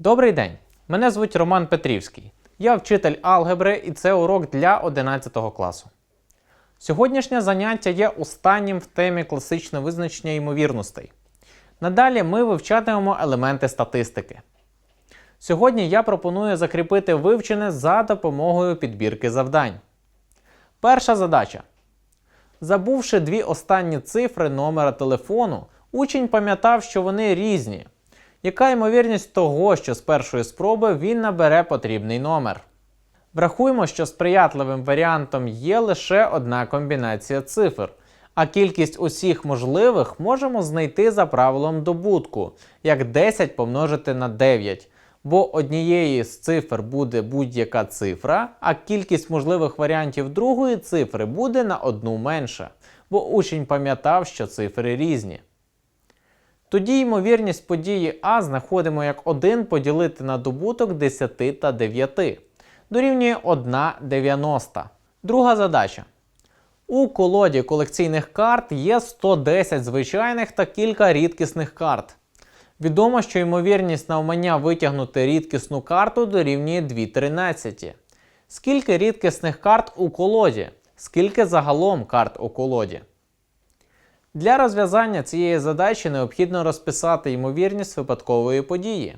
Добрий день! Мене звуть Роман Петрівський. Я вчитель алгебри і це урок для 11 класу. Сьогоднішнє заняття є останнім в темі класичне визначення ймовірностей. Надалі ми вивчатимемо елементи статистики. Сьогодні я пропоную закріпити вивчене за допомогою підбірки завдань. Перша задача. Забувши дві останні цифри номера телефону, учень пам'ятав, що вони різні. Яка ймовірність того, що з першої спроби він набере потрібний номер? Врахуємо, що сприятливим варіантом є лише одна комбінація цифр, а кількість усіх можливих можемо знайти за правилом добутку, як 10 помножити на 9, бо однієї з цифр буде будь-яка цифра, а кількість можливих варіантів другої цифри буде на одну менша, бо учень пам'ятав, що цифри різні. Тоді ймовірність події А знаходимо як 1 поділити на добуток 10 та 9. Дорівнює 1,90. Друга задача. У колоді колекційних карт є 110 звичайних та кілька рідкісних карт. Відомо, що ймовірність навмання витягнути рідкісну карту дорівнює 2,13. Скільки рідкісних карт у колоді? Скільки загалом карт у колоді? Для розв'язання цієї задачі необхідно розписати ймовірність випадкової події.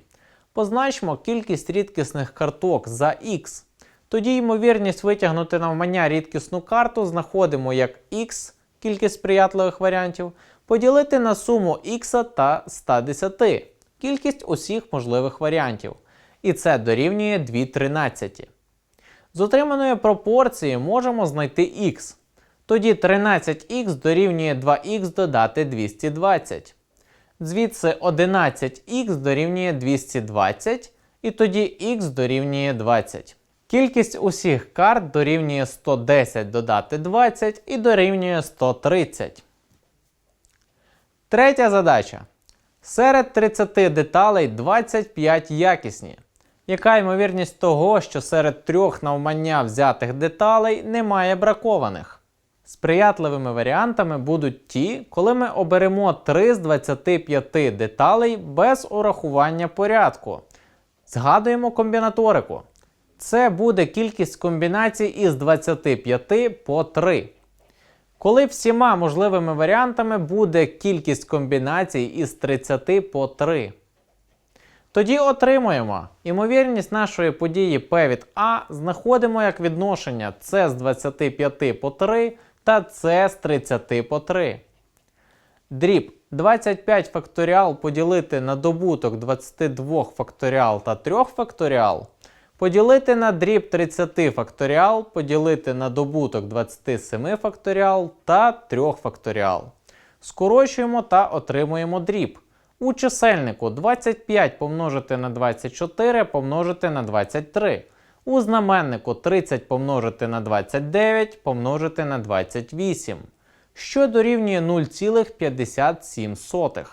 Позначмо кількість рідкісних карток за x. Тоді ймовірність витягнути навмання рідкісну карту знаходимо як x, кількість сприятливих варіантів, поділити на суму x та 110, кількість усіх можливих варіантів. І це дорівнює 2,13. З отриманої пропорції можемо знайти x. Тоді 13х дорівнює 2х додати 220. Звідси 11х дорівнює 220, і тоді х дорівнює 20. Кількість усіх карт дорівнює 110 додати 20 і дорівнює 130. Третя задача. Серед 30 деталей 25 якісні. Яка ймовірність того, що серед трьох навмання взятих деталей немає бракованих? Сприятливими варіантами будуть ті, коли ми оберемо 3 з 25 деталей без урахування порядку. Згадуємо комбінаторику. Це буде кількість комбінацій із 25 по 3. Коли всіма можливими варіантами буде кількість комбінацій із 30 по 3. Тоді отримуємо імовірність нашої події P від А знаходимо як відношення С з 25 по 3 та С з 30 по 3. Дріб 25 факторіал поділити на добуток 22 факторіал та 3 факторіал. Поділити на дріб 30 факторіал, поділити на добуток 27 факторіал та 3 факторіал. Скорочуємо та отримуємо дріб. У чисельнику 25 помножити на 24 помножити на 23. У знаменнику 30 помножити на 29 помножити на 28, що дорівнює 0,57.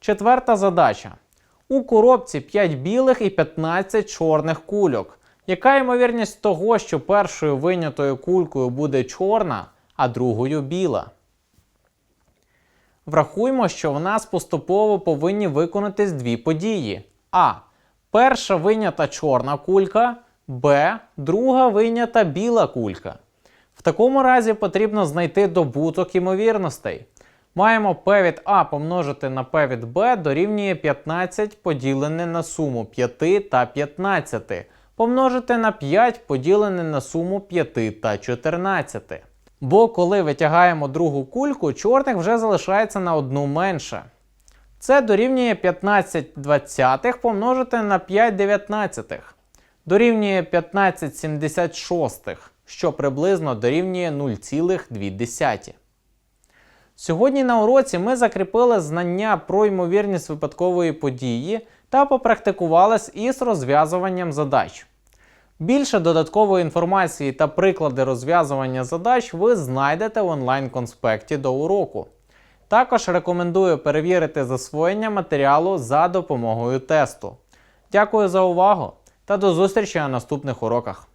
Четверта задача. У коробці 5 білих і 15 чорних кульок. Яка ймовірність того, що першою вийнятою кулькою буде чорна, а другою біла? Врахуймо, що в нас поступово повинні виконатись дві події. А. Перша вийнята чорна кулька, Б. Друга вийнята біла кулька. В такому разі потрібно знайти добуток імовірностей. Маємо P від А помножити на P від Б дорівнює 15 поділене на суму 5 та 15, помножити на 5 поділене на суму 5 та 14. Бо коли витягаємо другу кульку, чорних вже залишається на одну менше. Це дорівнює 15 двадцятих помножити на 5 дев'ятнадцятих. Дорівнює 15 76, що приблизно дорівнює 0,2. Сьогодні на уроці ми закріпили знання про ймовірність випадкової події та попрактикувались із розв'язуванням задач. Більше додаткової інформації та приклади розв'язування задач ви знайдете в онлайн-конспекті до уроку. Також рекомендую перевірити засвоєння матеріалу за допомогою тесту. Дякую за увагу та до зустрічі на наступних уроках.